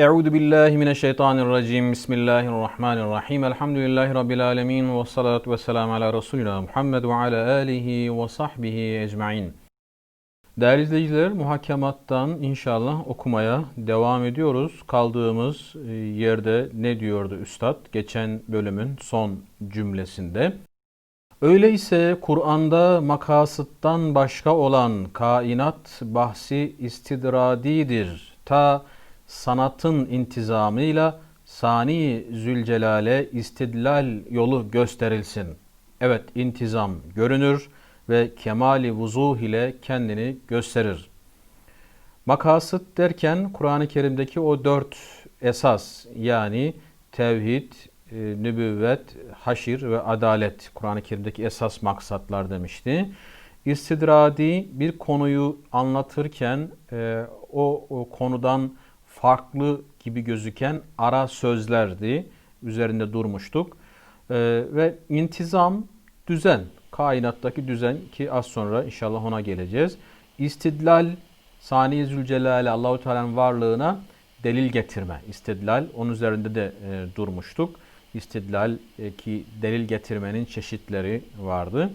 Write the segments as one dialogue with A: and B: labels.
A: Euzu billahi mineşşeytanirracim. Bismillahirrahmanirrahim. Elhamdülillahi rabbil alamin ve salatu vesselam ala Resulina Muhammed ve ala alihi ve sahbihi ecmaîn. Değerli izleyiciler, muhakemattan inşallah okumaya devam ediyoruz. Kaldığımız e, yerde ne diyordu Üstad geçen bölümün son cümlesinde? Öyleyse Kur'an'da makasıttan başka olan kainat bahsi istidradidir. Ta sanatın intizamıyla Sani Zülcelal'e istidlal yolu gösterilsin. Evet intizam görünür ve kemali vuzuh ile kendini gösterir. Makasıt derken Kur'an-ı Kerim'deki o dört esas yani tevhid, e, nübüvvet, haşir ve adalet Kur'an-ı Kerim'deki esas maksatlar demişti. İstidradi bir konuyu anlatırken e, o, o konudan farklı gibi gözüken ara sözlerdi. Üzerinde durmuştuk. E, ve intizam, düzen, kainattaki düzen ki az sonra inşallah ona geleceğiz. İstidlal, Sani Zülcelal'e Allahu Teala'nın varlığına delil getirme. İstidlal, onun üzerinde de e, durmuştuk. İstidlal e, ki delil getirmenin çeşitleri vardı.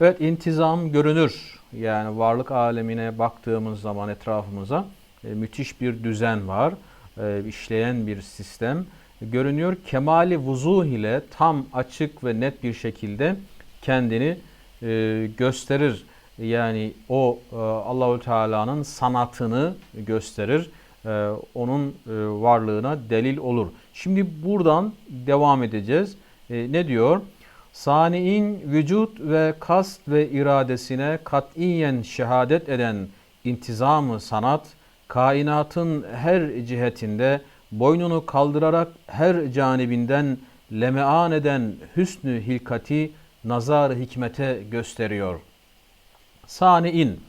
A: Evet intizam görünür. Yani varlık alemine baktığımız zaman etrafımıza müthiş bir düzen var. E, işleyen bir sistem görünüyor. Kemali vuzuh ile tam açık ve net bir şekilde kendini e, gösterir. Yani o e, Allahü Teala'nın sanatını gösterir. E, onun e, varlığına delil olur. Şimdi buradan devam edeceğiz. E, ne diyor? Sani'in vücut ve kast ve iradesine katiyen şehadet eden intizamı sanat, kainatın her cihetinde boynunu kaldırarak her canibinden lemean eden hüsnü hilkati nazar hikmete gösteriyor. Sani'in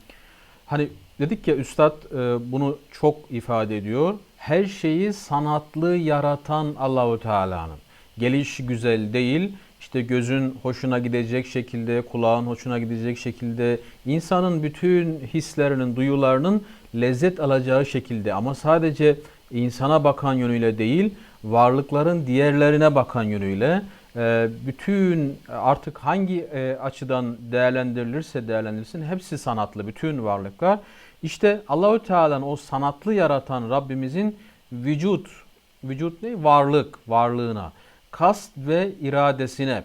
A: hani dedik ya üstad e, bunu çok ifade ediyor. Her şeyi sanatlı yaratan Allahu Teala'nın. Geliş güzel değil, işte gözün hoşuna gidecek şekilde, kulağın hoşuna gidecek şekilde, insanın bütün hislerinin, duyularının lezzet alacağı şekilde ama sadece insana bakan yönüyle değil, varlıkların diğerlerine bakan yönüyle e, bütün artık hangi e, açıdan değerlendirilirse değerlendirilsin hepsi sanatlı bütün varlıklar. İşte Allahü Teala'nın o sanatlı yaratan Rabbimizin vücut, vücut ne? Varlık, varlığına, kast ve iradesine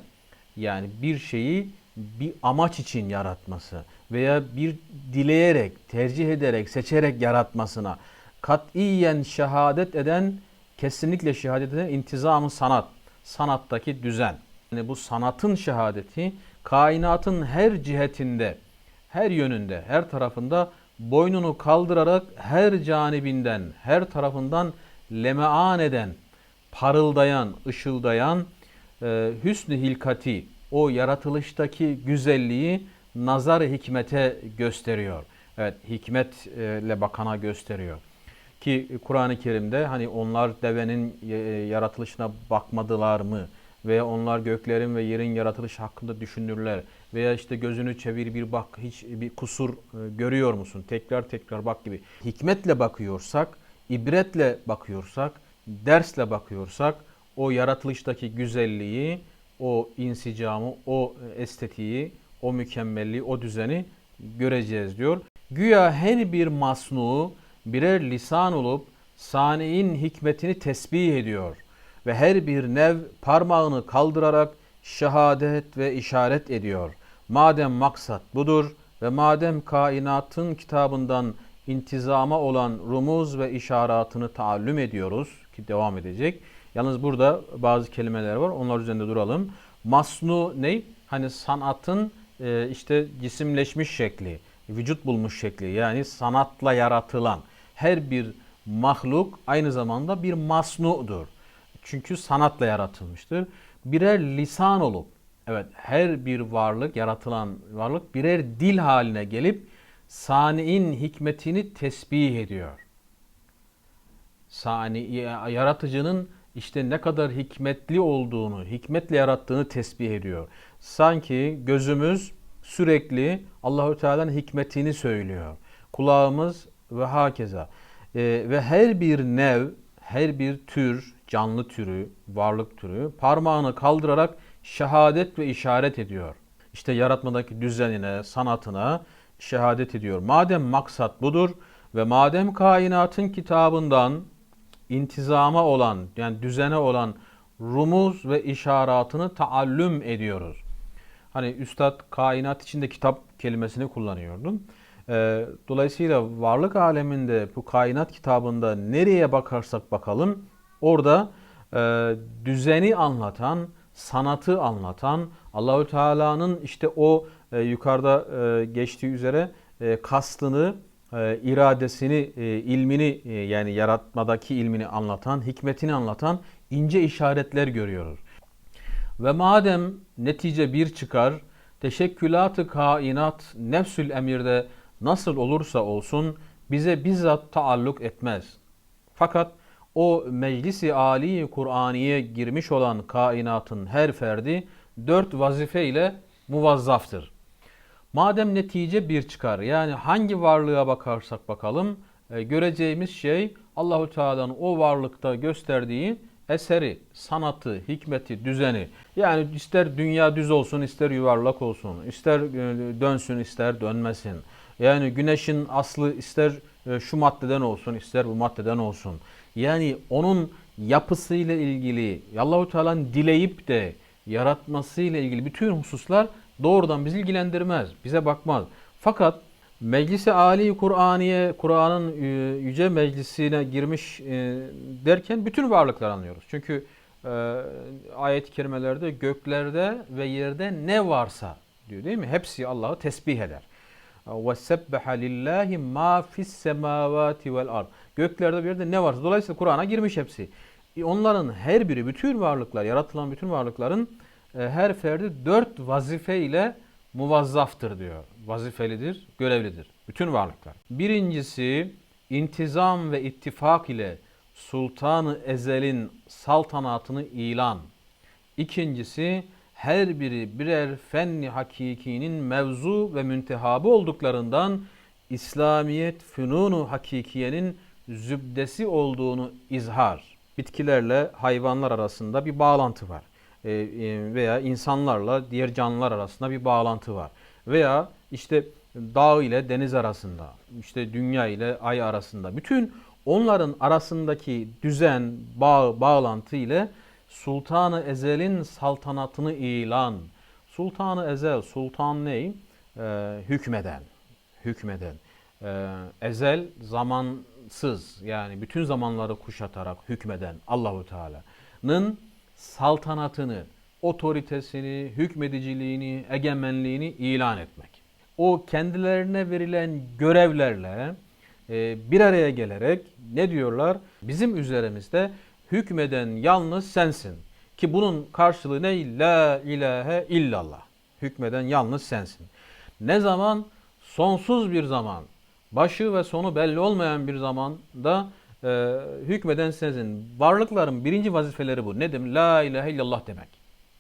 A: yani bir şeyi bir amaç için yaratması veya bir dileyerek, tercih ederek, seçerek yaratmasına katiyen şehadet eden, kesinlikle şehadet eden intizamı sanat, sanattaki düzen. Yani bu sanatın şehadeti kainatın her cihetinde, her yönünde, her tarafında boynunu kaldırarak her canibinden, her tarafından lemean eden, parıldayan, ışıldayan e, hüsnü hilkati, o yaratılıştaki güzelliği nazar hikmete gösteriyor. Evet, hikmetle bakana gösteriyor. Ki Kur'an-ı Kerim'de hani onlar devenin e, yaratılışına bakmadılar mı? Veya onlar göklerin ve yerin yaratılışı hakkında düşünürler. Veya işte gözünü çevir bir bak hiç bir kusur e, görüyor musun? Tekrar tekrar bak gibi. Hikmetle bakıyorsak, ibretle bakıyorsak, dersle bakıyorsak o yaratılıştaki güzelliği, o insicamı, o estetiği, o mükemmelliği, o düzeni göreceğiz diyor. Güya her bir masnu birer lisan olup sani'in hikmetini tesbih ediyor ve her bir nev parmağını kaldırarak şehadet ve işaret ediyor. Madem maksat budur ve madem kainatın kitabından intizama olan rumuz ve işaretini taallüm ediyoruz ki devam edecek. Yalnız burada bazı kelimeler var. Onlar üzerinde duralım. Masnu ne? Hani sanatın e, işte cisimleşmiş şekli, vücut bulmuş şekli. Yani sanatla yaratılan her bir mahluk aynı zamanda bir masnudur. Çünkü sanatla yaratılmıştır. Birer lisan olup, evet her bir varlık, yaratılan varlık birer dil haline gelip sani'in hikmetini tesbih ediyor. Sani, yaratıcının işte ne kadar hikmetli olduğunu, hikmetle yarattığını tesbih ediyor. Sanki gözümüz sürekli Allahü Teala'nın hikmetini söylüyor. Kulağımız ve hakeza. E, ve her bir nev, her bir tür, canlı türü, varlık türü parmağını kaldırarak şehadet ve işaret ediyor. İşte yaratmadaki düzenine, sanatına şehadet ediyor. Madem maksat budur ve madem kainatın kitabından intizama olan yani düzene olan rumuz ve işaratını taallüm ediyoruz. Hani üstad kainat içinde kitap kelimesini kullanıyordum. Ee, dolayısıyla varlık aleminde bu kainat kitabında nereye bakarsak bakalım orada e, düzeni anlatan, sanatı anlatan, Allahü Teala'nın işte o e, yukarıda e, geçtiği üzere e, kastını, e, iradesini, e, ilmini e, yani yaratmadaki ilmini anlatan, hikmetini anlatan ince işaretler görüyoruz. Ve madem netice bir çıkar, teşekkülatı kainat nefsül emirde nasıl olursa olsun bize bizzat taalluk etmez. Fakat o meclisi âli Kur'aniye girmiş olan kainatın her ferdi dört vazife ile muvazzaftır. Madem netice bir çıkar yani hangi varlığa bakarsak bakalım e, göreceğimiz şey Allahu Teala'nın o varlıkta gösterdiği eseri, sanatı, hikmeti, düzeni. Yani ister dünya düz olsun, ister yuvarlak olsun, ister e, dönsün, ister dönmesin. Yani güneşin aslı ister e, şu maddeden olsun, ister bu maddeden olsun. Yani onun yapısıyla ilgili, Allahu Teala'nın dileyip de yaratmasıyla ilgili bütün hususlar doğrudan bizi ilgilendirmez, bize bakmaz. Fakat Meclisi Ali Kur'aniye, Kur'an'ın e, yüce meclisine girmiş e, derken bütün varlıklar anlıyoruz. Çünkü e, ayet-i kerimelerde göklerde ve yerde ne varsa diyor değil mi? Hepsi Allah'ı tesbih eder. Lillahi ma fis semavati vel ard. Göklerde bir yerde ne varsa. Dolayısıyla Kur'an'a girmiş hepsi. Onların her biri, bütün varlıklar, yaratılan bütün varlıkların her ferdi dört vazife ile muvazzaftır diyor. Vazifelidir, görevlidir. Bütün varlıklar. Birincisi intizam ve ittifak ile Sultanı Ezel'in saltanatını ilan. İkincisi her biri birer fenni hakikinin mevzu ve müntehabı olduklarından İslamiyet fünunu hakikiyenin zübdesi olduğunu izhar. Bitkilerle hayvanlar arasında bir bağlantı var. E, e, veya insanlarla diğer canlılar arasında bir bağlantı var. Veya işte dağ ile deniz arasında, işte dünya ile ay arasında. Bütün onların arasındaki düzen, bağ, bağlantı ile Sultanı Ezel'in saltanatını ilan. Sultanı Ezel, sultan ney? Ee, hükmeden. Hükmeden. Ee, ezel zamansız yani bütün zamanları kuşatarak hükmeden Allahu Teala'nın saltanatını, otoritesini, hükmediciliğini, egemenliğini ilan etmek. O kendilerine verilen görevlerle e, bir araya gelerek ne diyorlar? Bizim üzerimizde hükmeden yalnız sensin. Ki bunun karşılığı ne? La ilahe illallah. Hükmeden yalnız sensin. Ne zaman? Sonsuz bir zaman. Başı ve sonu belli olmayan bir zamanda e, hükmeden sensin. Varlıkların birinci vazifeleri bu. Ne demek? La ilahe illallah demek.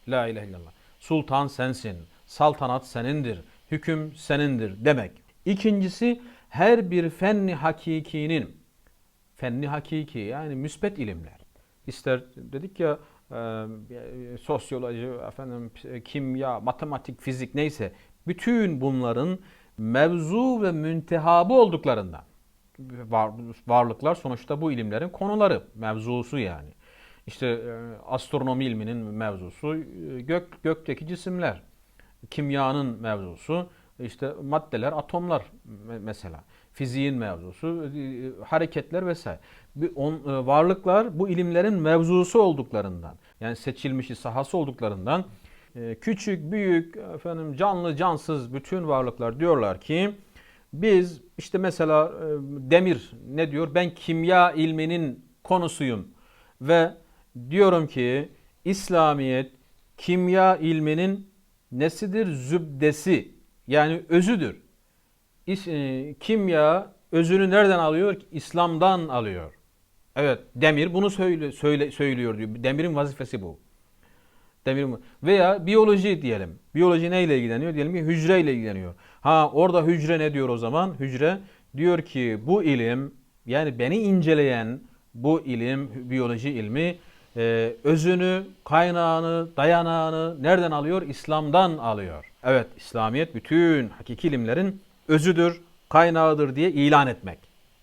A: La ilahe illallah. Sultan sensin. Saltanat senindir. Hüküm senindir demek. İkincisi her bir fenni hakikinin fenni hakiki yani müsbet ilimler. İster dedik ya e, sosyoloji, efendim kimya, matematik, fizik neyse bütün bunların mevzu ve müntehabı olduklarından var, varlıklar sonuçta bu ilimlerin konuları, mevzusu yani. İşte e, astronomi ilminin mevzusu e, gök gökteki cisimler, kimyanın mevzusu işte maddeler, atomlar mesela, fiziğin mevzusu, e, hareketler vesaire. On, varlıklar bu ilimlerin mevzusu olduklarından, yani seçilmişi sahası olduklarından küçük, büyük, efendim canlı, cansız bütün varlıklar diyorlar ki biz işte mesela e, Demir ne diyor? Ben kimya ilminin konusuyum ve diyorum ki İslamiyet kimya ilminin nesidir? Zübdesi yani özüdür. E, kimya özünü nereden alıyor? İslam'dan alıyor. Evet, Demir bunu söyle, söyle, söylüyor diyor. Demir'in vazifesi bu. Demir veya biyoloji diyelim. Biyoloji neyle ilgileniyor? Diyelim ki hücreyle ilgileniyor. Ha orada hücre ne diyor o zaman? Hücre diyor ki bu ilim yani beni inceleyen, bu ilim, biyoloji ilmi e, özünü, kaynağını, dayanağını nereden alıyor? İslam'dan alıyor. Evet, İslamiyet bütün hakiki ilimlerin özüdür, kaynağıdır diye ilan etmek.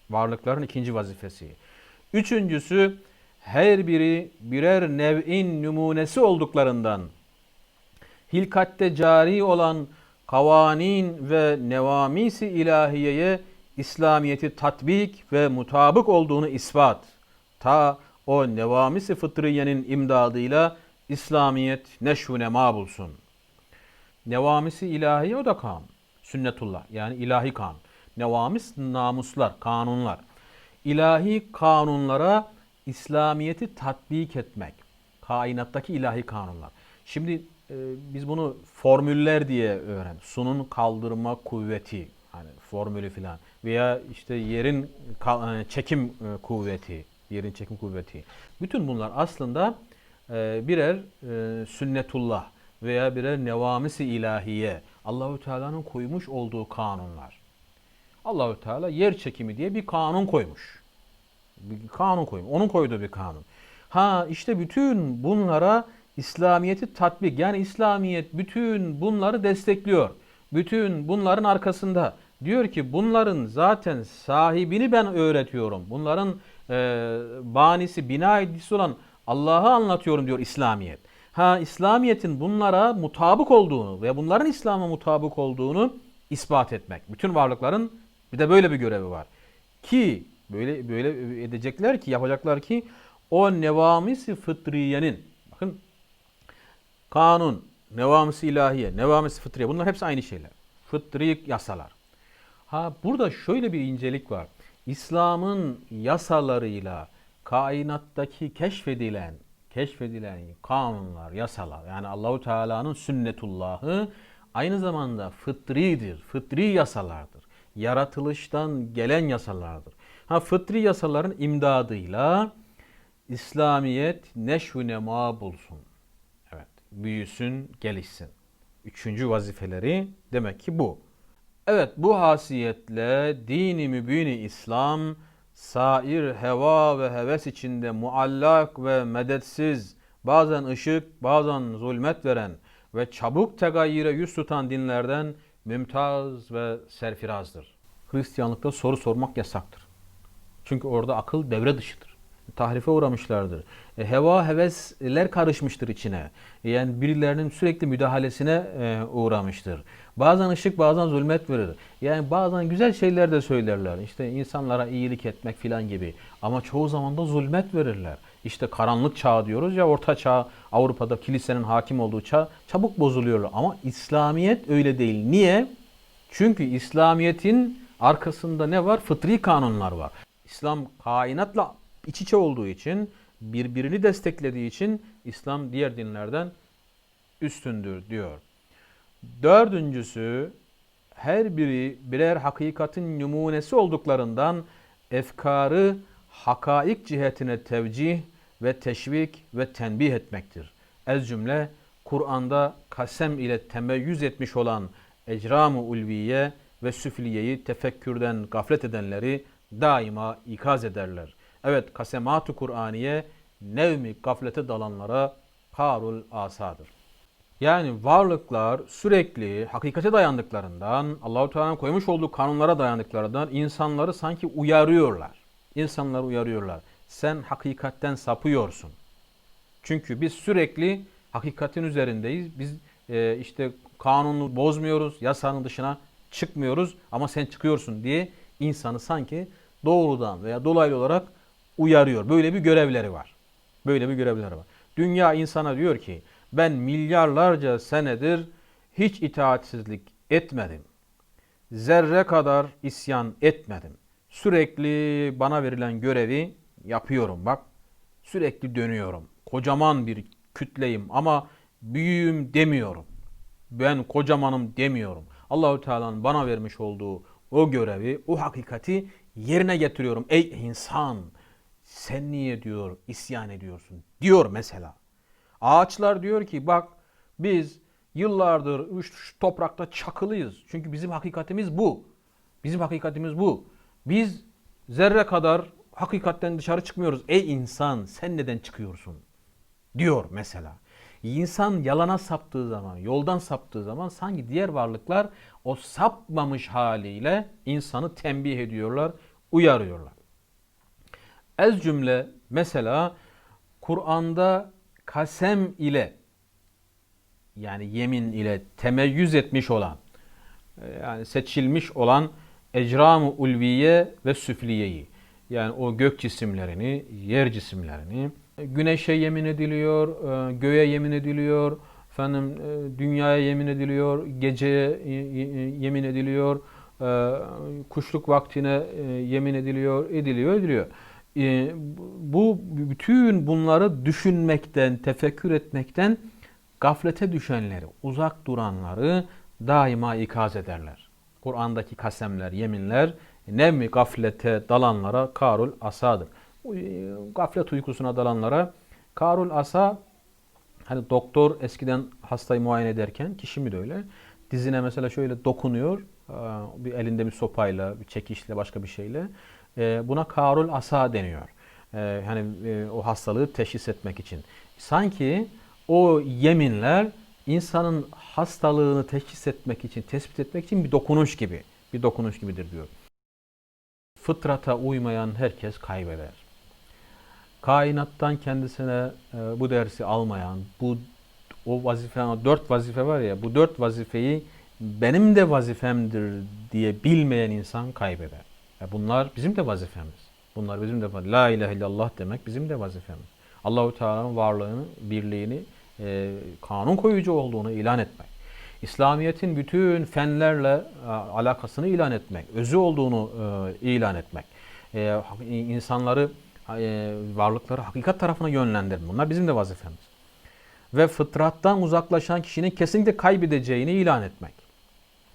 A: Varlıkların ikinci vazifesi. Üçüncüsü, her biri birer nev'in numunesi olduklarından hilkatte cari olan kavanin ve nevamisi ilahiyeye İslamiyeti tatbik ve mutabık olduğunu ispat. Ta o nevamisi fıtriyenin imdadıyla İslamiyet neşvu nema bulsun. Nevamisi ilahiye o da kanun. Sünnetullah yani ilahi kanun. Nevamis namuslar, kanunlar. İlahi kanunlara İslamiyeti tatbik etmek. Kainattaki ilahi kanunlar. Şimdi e, biz bunu formüller diye öğrendik. Sunun kaldırma kuvveti hani formülü filan veya işte yerin e, çekim e, kuvveti, yerin çekim kuvveti. Bütün bunlar aslında e, birer e, sünnetullah veya birer nevamisi ilahiye. Allahü Teala'nın koymuş olduğu kanunlar. Allahü Teala yer çekimi diye bir kanun koymuş. Bir kanun koymuş. Onun koyduğu bir kanun. Ha işte bütün bunlara İslamiyeti tatbik yani İslamiyet bütün bunları destekliyor. Bütün bunların arkasında diyor ki bunların zaten sahibini ben öğretiyorum. Bunların e, banisi, bina edicisi olan Allah'ı anlatıyorum diyor İslamiyet. Ha İslamiyet'in bunlara mutabık olduğunu ve bunların İslam'a mutabık olduğunu ispat etmek. Bütün varlıkların bir de böyle bir görevi var. Ki böyle böyle edecekler ki yapacaklar ki o nevamisi fıtriyenin kanun, nevamisi ilahiye, nevamisi fıtriye bunlar hepsi aynı şeyler. Fıtri yasalar. Ha burada şöyle bir incelik var. İslam'ın yasalarıyla kainattaki keşfedilen keşfedilen kanunlar, yasalar yani Allahu Teala'nın sünnetullahı aynı zamanda fıtridir. Fıtri yasalardır. Yaratılıştan gelen yasalardır. Ha fıtri yasaların imdadıyla İslamiyet neşv nema bulsun. Büyüsün, gelişsin. Üçüncü vazifeleri demek ki bu. Evet bu hasiyetle dini mübini İslam sair heva ve heves içinde muallak ve medetsiz, bazen ışık, bazen zulmet veren ve çabuk tegayyire yüz tutan dinlerden mümtaz ve serfirazdır. Hristiyanlıkta soru sormak yasaktır. Çünkü orada akıl devre dışıdır. Tahrife uğramışlardır. E, heva hevesler karışmıştır içine. Yani birilerinin sürekli müdahalesine e, uğramıştır. Bazen ışık bazen zulmet verir. Yani bazen güzel şeyler de söylerler. İşte insanlara iyilik etmek filan gibi. Ama çoğu zaman da zulmet verirler. İşte karanlık çağ diyoruz ya orta çağ Avrupa'da kilisenin hakim olduğu çağ çabuk bozuluyorlar. Ama İslamiyet öyle değil. Niye? Çünkü İslamiyet'in arkasında ne var? Fıtri kanunlar var. İslam kainatla iç içe olduğu için, birbirini desteklediği için İslam diğer dinlerden üstündür diyor. Dördüncüsü her biri birer hakikatin numunesi olduklarından efkarı hakaik cihetine tevcih ve teşvik ve tenbih etmektir. Ez cümle Kur'an'da kasem ile temeyyüz etmiş olan ecram-ı ulviye ve süfliyeyi tefekkürden gaflet edenleri daima ikaz ederler. Evet kasemat-ı Kur'aniye nevmi gaflete dalanlara karul asadır. Yani varlıklar sürekli hakikate dayandıklarından, Allahu Teala'nın koymuş olduğu kanunlara dayandıklarından insanları sanki uyarıyorlar. İnsanları uyarıyorlar. Sen hakikatten sapıyorsun. Çünkü biz sürekli hakikatin üzerindeyiz. Biz e, işte kanunu bozmuyoruz, yasanın dışına çıkmıyoruz ama sen çıkıyorsun diye insanı sanki doğrudan veya dolaylı olarak uyarıyor. Böyle bir görevleri var. Böyle bir görevleri var. Dünya insana diyor ki ben milyarlarca senedir hiç itaatsizlik etmedim. Zerre kadar isyan etmedim. Sürekli bana verilen görevi yapıyorum bak. Sürekli dönüyorum. Kocaman bir kütleyim ama büyüğüm demiyorum. Ben kocamanım demiyorum. Allahü Teala'nın bana vermiş olduğu o görevi, o hakikati yerine getiriyorum. Ey insan sen niye diyor isyan ediyorsun diyor mesela. Ağaçlar diyor ki bak biz yıllardır şu toprakta çakılıyız. Çünkü bizim hakikatimiz bu. Bizim hakikatimiz bu. Biz zerre kadar hakikatten dışarı çıkmıyoruz. Ey insan sen neden çıkıyorsun? Diyor mesela. İnsan yalana saptığı zaman, yoldan saptığı zaman sanki diğer varlıklar o sapmamış haliyle insanı tembih ediyorlar, uyarıyorlar. Ez cümle mesela Kur'an'da kasem ile yani yemin ile temeyyüz etmiş olan e, yani seçilmiş olan ecram-ı ulviye ve süfliyeyi yani o gök cisimlerini, yer cisimlerini güneşe yemin ediliyor, e, göğe yemin ediliyor, efendim e, dünyaya yemin ediliyor, geceye e, yemin ediliyor, kuşluk vaktine yemin ediliyor, ediliyor, ediliyor. Bu bütün bunları düşünmekten, tefekkür etmekten gaflete düşenleri, uzak duranları daima ikaz ederler. Kur'an'daki kasemler, yeminler ne mi gaflete dalanlara karul asadır. Gaflet uykusuna dalanlara karul asa hani doktor eskiden hastayı muayene ederken ki şimdi de öyle dizine mesela şöyle dokunuyor bir elinde bir sopayla, bir çekişle, başka bir şeyle. Buna karul asa deniyor. Hani o hastalığı teşhis etmek için. Sanki o yeminler insanın hastalığını teşhis etmek için, tespit etmek için bir dokunuş gibi, bir dokunuş gibidir diyor. Fıtrata uymayan herkes kaybeder. Kainattan kendisine e, bu dersi almayan, bu o vazife, dört vazife var ya, bu dört vazifeyi benim de vazifemdir diye bilmeyen insan kaybeder. Ya bunlar bizim de vazifemiz. Bunlar bizim de La ilahe illallah demek bizim de vazifemiz. Allahu Teala'nın varlığını, birliğini, e, kanun koyucu olduğunu ilan etmek. İslamiyet'in bütün fenlerle e, alakasını ilan etmek, özü olduğunu e, ilan etmek. E, insanları, e, varlıkları hakikat tarafına yönlendirmek. Bunlar bizim de vazifemiz. Ve fıtrattan uzaklaşan kişinin kesinlikle kaybedeceğini ilan etmek.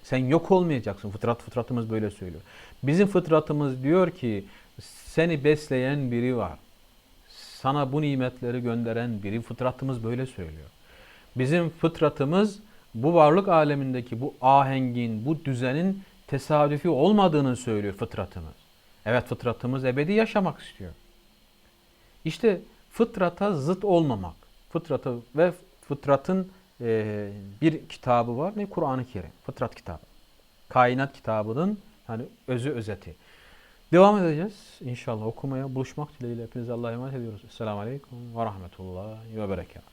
A: Sen yok olmayacaksın. Fıtrat fıtratımız böyle söylüyor. Bizim fıtratımız diyor ki seni besleyen biri var sana bu nimetleri gönderen biri fıtratımız böyle söylüyor. Bizim fıtratımız bu varlık alemindeki bu ahengin, bu düzenin tesadüfi olmadığını söylüyor fıtratımız. Evet fıtratımız ebedi yaşamak istiyor. İşte fıtrata zıt olmamak. Fıtratı ve fıtratın e, bir kitabı var ne Kur'an-ı Kerim. Fıtrat kitabı. Kainat kitabının hani özü özeti. Devam edeceğiz inşallah okumaya buluşmak dileğiyle hepinize Allah'a emanet ediyoruz. Esselamu Aleyküm ve Rahmetullah ve Berekat.